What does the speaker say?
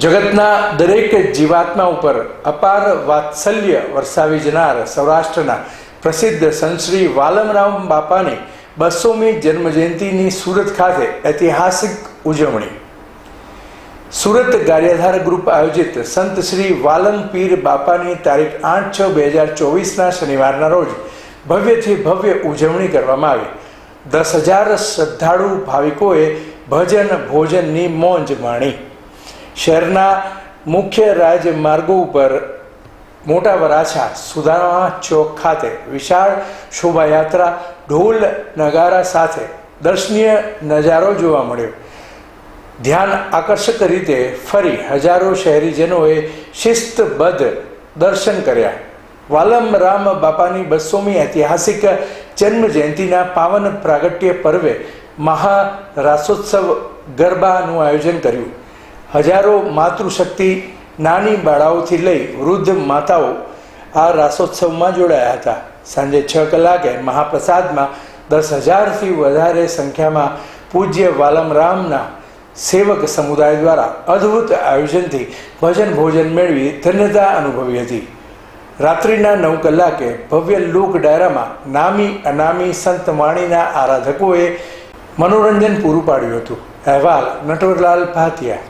જગતના દરેક જીવાત્મા ઉપર અપાર વાત્સલ્ય વરસાવી જનાર સૌરાષ્ટ્રના પ્રસિદ્ધ સંશ્રી વાલમરામ બાપાની બસોમી જન્મજયંતિની સુરત ખાતે ઐતિહાસિક ઉજવણી. સુરત ગારિયાધાર ગ્રુપ આયોજિત સંત શ્રી વાલમ પીર બાપાની તારીખ આઠ છ બે હજાર ચોવીસના શનિવારના રોજ ભવ્યથી ભવ્ય ઉજવણી કરવામાં આવી. દસ હજાર શ્રદ્ધાળુ ભાવિકોએ ભજન ભોજનની મોંજ માણી. શહેરના મુખ્ય રાજમાર્ગો ઉપર મોટા વરાછા સુદામા ચોક ખાતે વિશાળ શોભાયાત્રા ઢોલ નગારા સાથે દર્શનીય નજારો જોવા મળ્યો. ધ્યાન આકર્ષક રીતે ફરી હજારો શહેરીજનોએ શિસ્તબદ્ધ દર્શન કર્યા. વાલમ રામ બાપાની બસોમી ઐતિહાસિક જન્મ જયંતિના પાવન પ્રાગટ્ય પર્વે મહારાસોત્સવ ગરબાનું આયોજન કર્યું. હજારો માતૃશક્તિ નાની બાળાઓથી લઈ વૃદ્ધ માતાઓ આ રાસોત્સવમાં જોડાયા હતા. સાંજે છ કલાકે મહાપ્રસાદમાં દસ હજારથી વધારે સંખ્યામાં પૂજ્ય વાલમ રામના સેવક સમુદાય દ્વારા અદ્ભુત આયોજનથી ભજન ભોજન મેળવી ધન્યતા અનુભવી હતી. રાત્રિના નવ કલાકે ભવ્ય લોક ડાયરામાં નામી અનામી સંત વાણીના આરાધકોએ મનોરંજન પૂરું પાડ્યું હતું. અહેવાલ નટવરલાલ ભાતિયા